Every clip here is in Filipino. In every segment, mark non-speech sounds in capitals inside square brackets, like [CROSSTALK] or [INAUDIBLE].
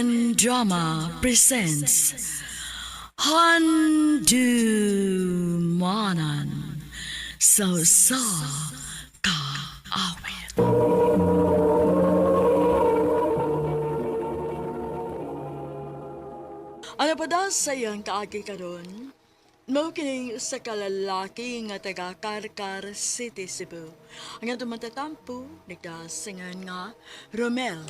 Pen Drama presents Handu Manan So Sa Ka Awit Ano pa daw sayang kaagi karon? Mao kining usa ka lalaki nga taga Karkar City, Cebu. Ang atong matatampo nagdasingan nga Romel.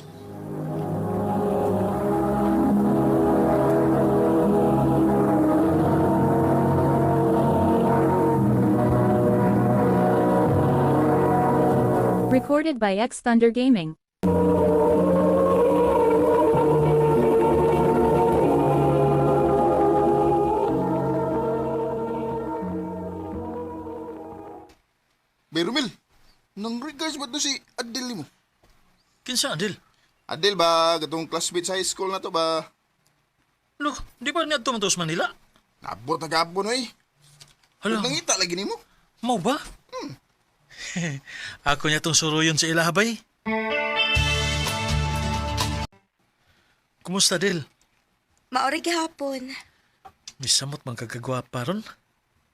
Recorded by X Thunder Gaming. Bay Romel, nang regards ba to si Adel mo? Kinsa, Adil? Adel ba, gatong classmate sa high school na to ba? Lo, di ba niya tumantos Manila? Nabot na gapon eh. Hala, nangita lagi ni mo. mau ba? [LAUGHS] Ako niya tong suruyon sa ilahabay. Kumusta, Dil? Maori gihapon. Misamot man kagagwapa ron.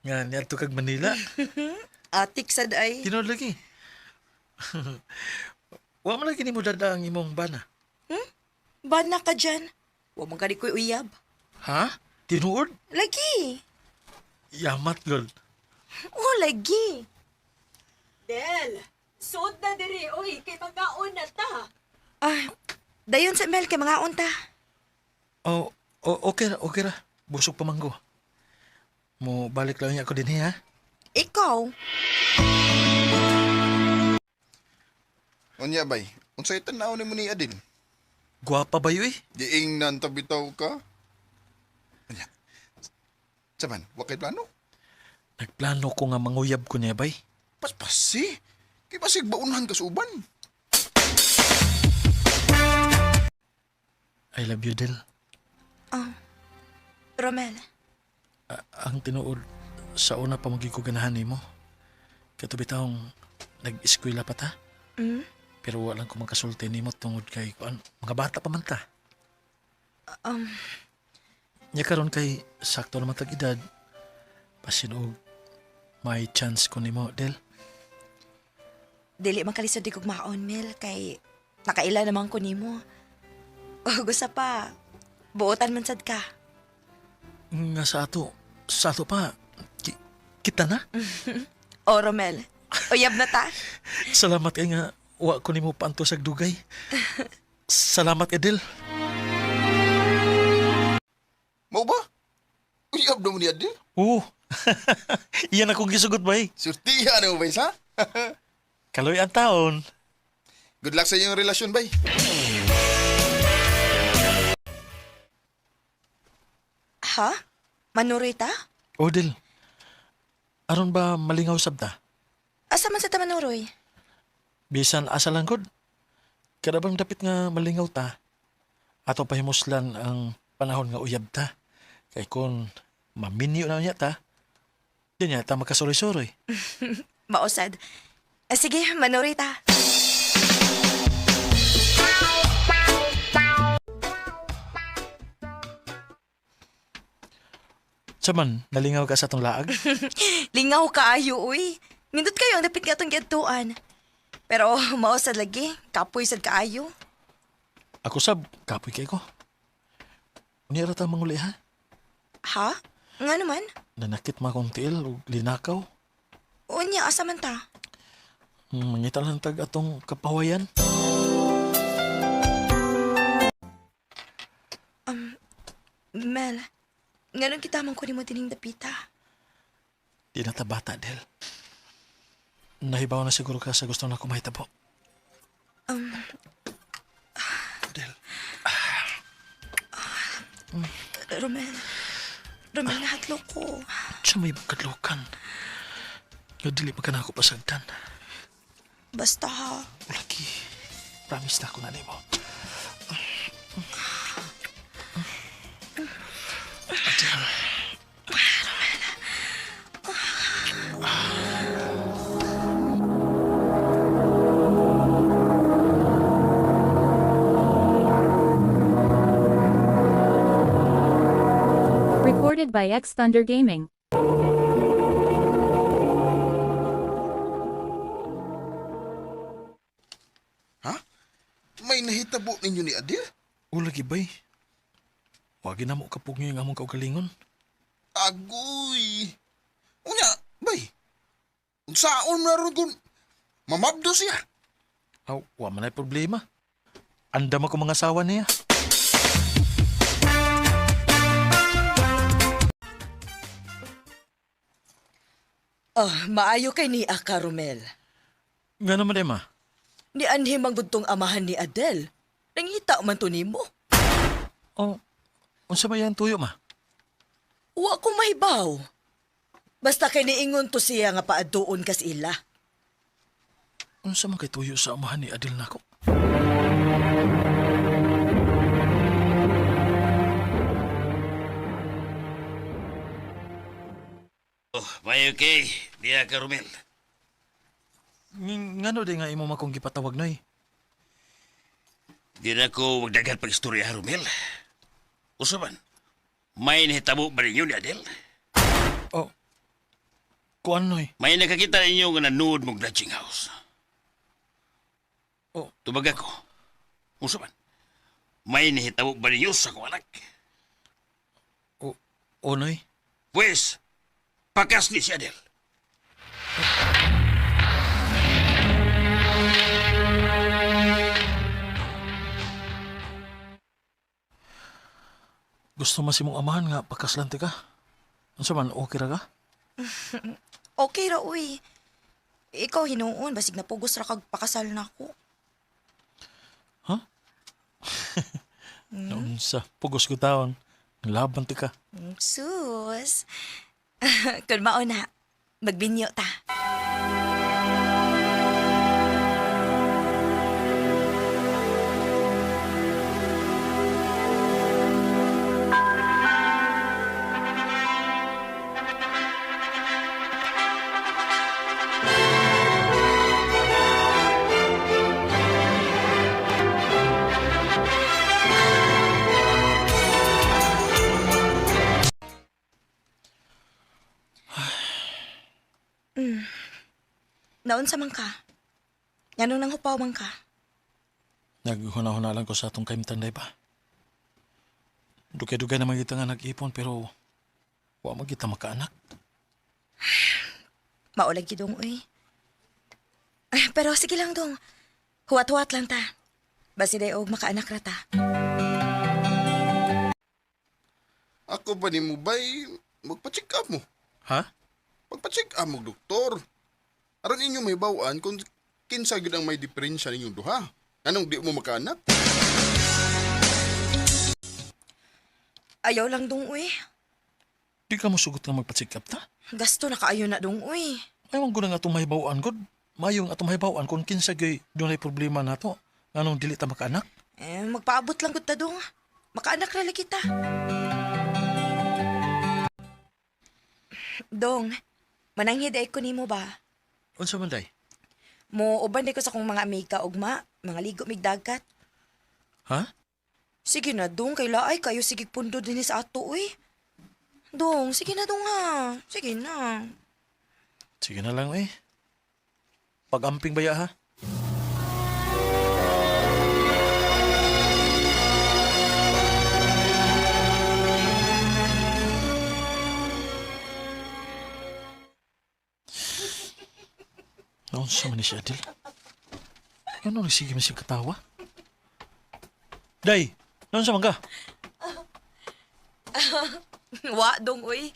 Nga niya kag Manila. [LAUGHS] Atik sad ay. Tinod lagi. [LAUGHS] Wa man lagi ni mo dada ang imong bana. Bana ka dyan. Huwag mong ko'y uyab. Ha? Tinuod? Lagi. Yamat, lol. Oh, lagi. Del, suod na diri, oy, kay pagkaon na ta. Ah, dayon sa Mel kay mga unta. Oh, oh, okay ra, okay ra. Busog pa manggo. Mo balik lang niya ako din ha. Ikaw, Unya bay, unsay tanaw ni mo ni Adel? Gwapa ba yun eh? Diing nan tabitaw ka? Unya. Saman, wakay plano? Nagplano ko nga manguyab ko niya bay. Paspasi. Kay pasig baunahan ka sa uban. I love you, Del. Romel. A- ang tinuod sa una pa magi ko ganahan nimo. Katubi taong nag-eskwela pa ta. Mm? Pero walang ko magkasulti nimo tungod kay kuan mga bata pa man ta. Um, Nya karon kay sakto naman tag edad. Pasinog may chance ko nimo, Del. Dili man kalisod di kog maon, Mel, kay nakaila naman ko nimo. O gusto pa, buotan man sad ka. Nga sa ato, sa ato pa, ki- kita na. [LAUGHS] O, Romel, uyab na ta. [LAUGHS] Salamat kay nga wa ko nimo paanto sa dugay. [LAUGHS] Salamat, Edel. Mau ba? Uyab na mo ni Adel? Oo. Iyan akong gisugot ba eh. Surtihan na mo bay sa? Kaloy ang taon. Good luck sa iyong relasyon bay. Ha? Manuroy ta? Odel, aron ba malingaw sabta? Asa man sa ta manuroy? Bisan asa lang gud. Kada bang dapit nga malingaw ta, ato pahimuslan ang panahon nga uyab ta. Kay kun maminyo na niya ta, di niya ta makasuroy-suroy. [LAUGHS] Mausad. Ah, sige, manuroy ta. Saman, nalingaw ka sa tong laag? [LAUGHS] Lingaw kaayo, uy. Nindot kayo ang dapit nga itong gatuan. Pero mausad lagi, kapoy sad kaayo. Ako sab, kapoy kay ko. Unira ta manguli ha? Ha? Nga naman? Nanakit ma kong tiil o linakaw. Unya, asa man ta? Mangita lang tag atong kapawayan. Mel, ngayon kita man kunin mo tining dapita. Di na ta bata, Del. Nahibaw na siguro ka sa gusto na kumahitabo. Um, Del, Romel, Romel, nahadlo ko. siya may kadlukan. Nga dili pa ka na ako pasagdan. Basta ha. Lucky, promise na ako na mo. By X Thunder Gaming. Ha? May nahitabo ninyo ni Adil? O lagi bay. Wagi na mo kapug nga among kaugalingon. Agoy! Unya, bay. Unsaon na ron kung mamabdo siya? Aw, wa man ay problema. Andam ako mga asawa niya. Oh, maayo kay ni Aka Romel. Nga naman ma. Ni anhim ang gudtong amahan ni Adel. Nangita man to nimo. O, unsa ba yan tuyo ma? Wa ko mahibaw. Basta kay niingon to siya nga paaduon kas ila. Unsa man kay tuyo sa amahan ni Adil nako? Oh, may okay. Diya ka, Romel. Ng- Ngano di nga imo makong gipatawag noy? Di na ko magdagan pag istorya, Romel. Usaban, may nahitabo ba ninyo ni Adel? O, kuan noy? May nakakita ninyo nga nanood mong lodging house. O, Tubag ako. Usaban, may nahitabo ba ninyo sa kong anak? o, o noy? Pues, pakas ni si Adel. Gusto man si mong amahan nga pakaslante ka. Unsa man okay ra ka? [LAUGHS] Okay ra uy. Ikaw hinuon basig na pugos ra kag pakasal nako. Unsa pugos ko taon. Laban ti ka. Mm, Sus. [LAUGHS] Kun mao na, magbinyo ta. Naon sa man ka? Nganong nang hupaw man ka? Naghuna-huna lang ko sa atong kaimtanday ba? Dugay-dugay naman kita nga nag-ipon pero wa man kita makaanak. [SIGHS] Maulag gidong uy. Ah, Pero sige lang dong. Huwat-huwat lang ta. Basi day og makaanak ra ta. Ako ba ni mo bay? Magpa-check up mo. Ha? Magpa-check up mo, doktor. Aron inyo may bawaan kung kinsa gid ang may diferensya ninyong duha. Anong di mo makaanak? Ayaw lang dong uy. Di ka mo sugot nga magpa-check up ta? Gasto na kaayo na dong uy. Ay, wag ko na nga itong mahibawaan, God. Mayong atong mahibawaan kung kinsa gay doon ay problema na to. Anong dili ta makaanak? Eh, magpaabot lang gud ta dong. Makaanak ra lagi ta. Dong, mananghid ay ko nimo ba? Unsa man day? Mo uban di ko sa kong mga amiga ugma, mga ligo mig dagat. Ha? Sige na dong, kay laay kayo sige pundo din sa ato uy. Dong, sige na dong ha. Sige na. Sige na lang eh. Pag-amping baya ha? Noon sa man ni si Adil? Ano ni sige man siya katawa? Day! Noon sa man ka? [LAUGHS] Wa dong uy.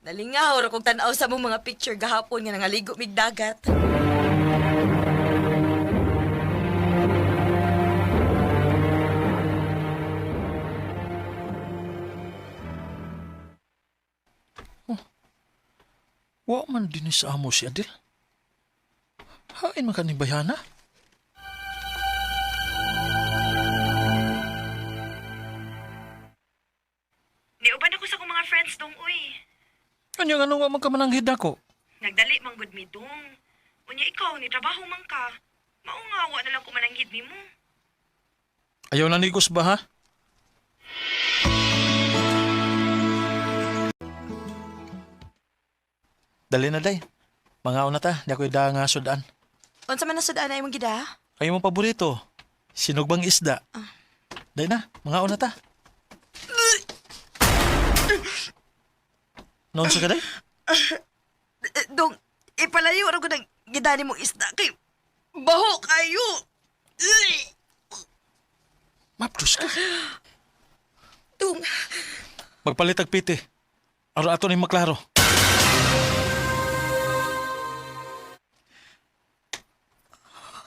Nalingaw ra kog tan-aw sa mong mga picture gahapon nga nangaligo mig dagat. Wa man din sa amo si Adil. Hain man ka ni bayana? Niuban ako sa akong mga friends dong, uy. Kanya nga nung magkamananghid ako. Nagdali mang good me dong. Unya ikaw, ni trabaho man ka. Maungawa na lang kumananghid ni mo. Ayaw na nigos ba ha? Dali na day. Mga una ta, di ako ida nga sudan. Unsa man nasudaan na imong gida? Ay mong paborito, sinugbang isda. Day na, mga una ta. Noon sa ka day? Eh, Dong, ipalayo ra ko ng gidani mong isda kay baho kayo. Uy! Mapdos ka. Dong, Magpalit og piti. Aro ato ni maklaro.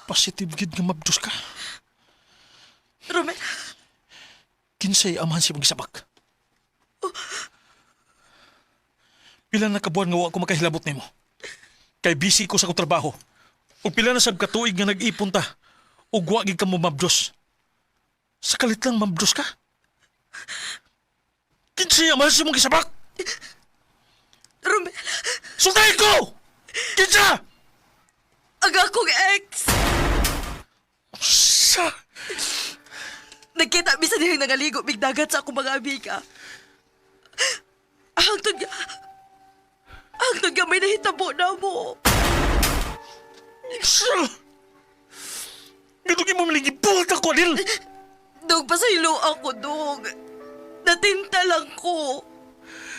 Positive gid nga mabdos ka. Romel, Kinsay amahan si mong sabak. Pila na kabuan nga wa ko makahilabot nimo. Kay busy ko sa kong trabaho. O pila na sab katuig nga nag-ipon ta. O wa gid ka mo mabdos. Sa kalit lang mabdos ka. Kinsay amahan si mong sabak. Romel, Sultahin ko! Kinsa! ang akong ex. Sa... Nagkita bisan diyang nangaligo bigdagat sa akong mga amiga. Hangtod nga, hangtod nga may nahitabo na mo. Sa... Ganun mo maligi buhat ako, Adil! Dog, pasaylo ako, dog. Natinta lang ko.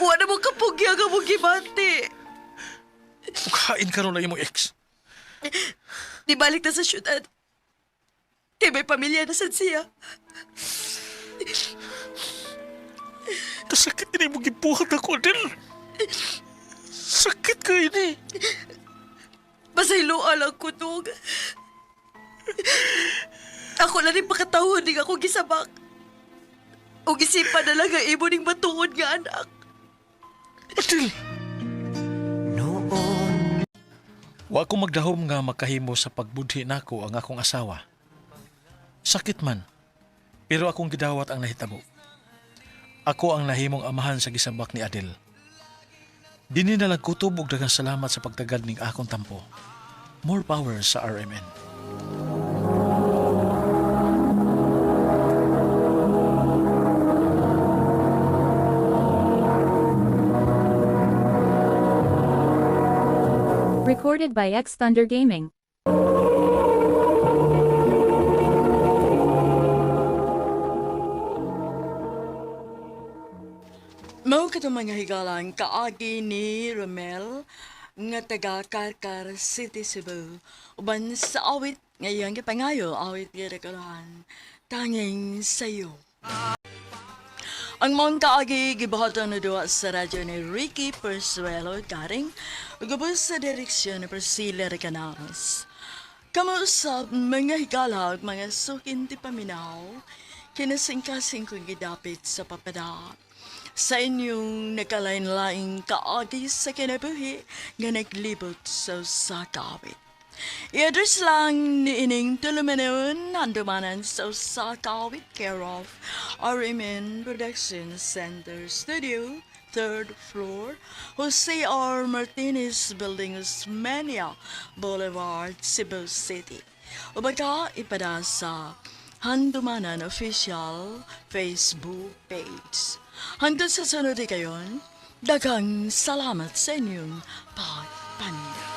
Wala mo kapugya nga mo gibati. Kain ka ron na imong ex. Di balik na sa syudad. Kay may pamilya na sa siya. Kasakit din mo gibuhat ako, Adil! Sakit ka ini. Pasaylo lang ko, dog. Ako na rin pakatawon din ako gisabak. O gisipan na lang ang imo ning matuod nga anak. Adil! Wa ko magdahom nga makahimo sa pagbudhi nako ang akong asawa. Sakit man, pero akong gidawat ang nahitabo. Ako ang nahimong amahan sa gisabak ni Adel. Dini na lang kutob og daghang salamat sa pagtagad ning akong tampo. More power sa RMN. Recorded by X Thunder Gaming. Mao ka mga higalang kaagi ni Romel nga taga Karkar City, Cebu. Uban sa awit ngayon pangayo awit nga kalahan tanging sayo. Ang mga kaagi gibahatan na duwa sa radyo ni Ricky Persuelo garing ugabos sa direksyon ni Priscilla Recanas. Kamuusap mga higala ug mga sukin ti paminaw kinasingkasing kong gidapit sa papada sa inyong nakalain-laing kaagi sa kinabuhi nga naglibot sa sakawit. I-address lang ni ining tulumanon nandumanan sa sakawit care of RMN Production Center Studio, third floor, Jose R. Martinez Building, Osmania Boulevard, Cebu City. O baka ipada sa Handumanan Official Facebook page. Hanggang sa sunod kayon, dagang salamat sa inyong pagpanin.